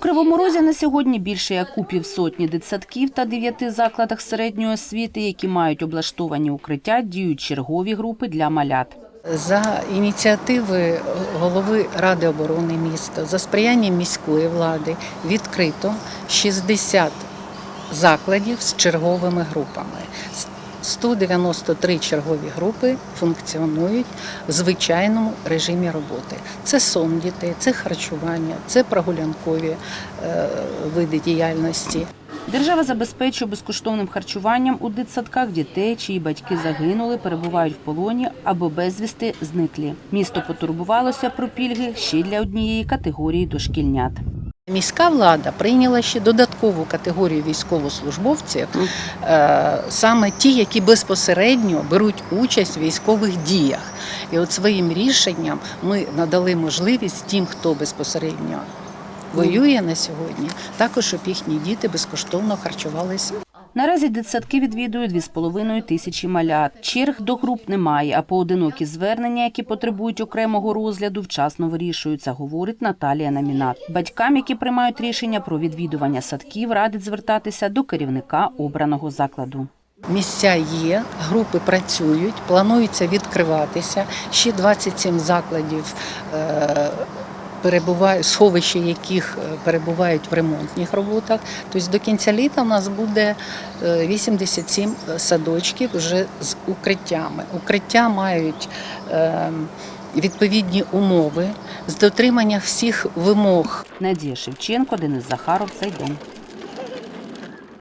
Кривому Розі на сьогодні більше як у півсотні дитсадків та дев'яти закладах середньої освіти, які мають облаштовані укриття, діють чергові групи для малят. За ініціативи голови Ради оборони міста, за сприяння міської влади відкрито 60 закладів з черговими групами. 193 чергові групи функціонують в звичайному режимі роботи. Це сон дітей, це харчування, це прогулянкові е, види діяльності. Держава забезпечує безкоштовним харчуванням у дитсадках дітей, чиї батьки загинули, перебувають в полоні або безвісти зниклі. Місто потурбувалося про пільги ще для однієї категорії дошкільнят. Міська влада прийняла ще додаткову категорію військовослужбовців, е, саме ті, які безпосередньо беруть участь в військових діях. І от своїм рішенням ми надали можливість тим, хто безпосередньо воює на сьогодні, також щоб їхні діти безкоштовно харчувалися. Наразі дитсадки відвідують 2,5 тисячі малят. Черг до груп немає, а поодинокі звернення, які потребують окремого розгляду, вчасно вирішуються, говорить Наталія Намінат. Батькам, які приймають рішення про відвідування садків, радить звертатися до керівника обраного закладу. Місця є, групи працюють, планується відкриватися. Ще 27 закладів е, перебувають, сховища яких е, перебувають в ремонтних роботах. Тобто до кінця літа у нас буде е, 87 садочків вже з укриттями. Укриття мають е, відповідні умови з дотримання всіх вимог Надія Шевченко, Денис Захаров, цей день.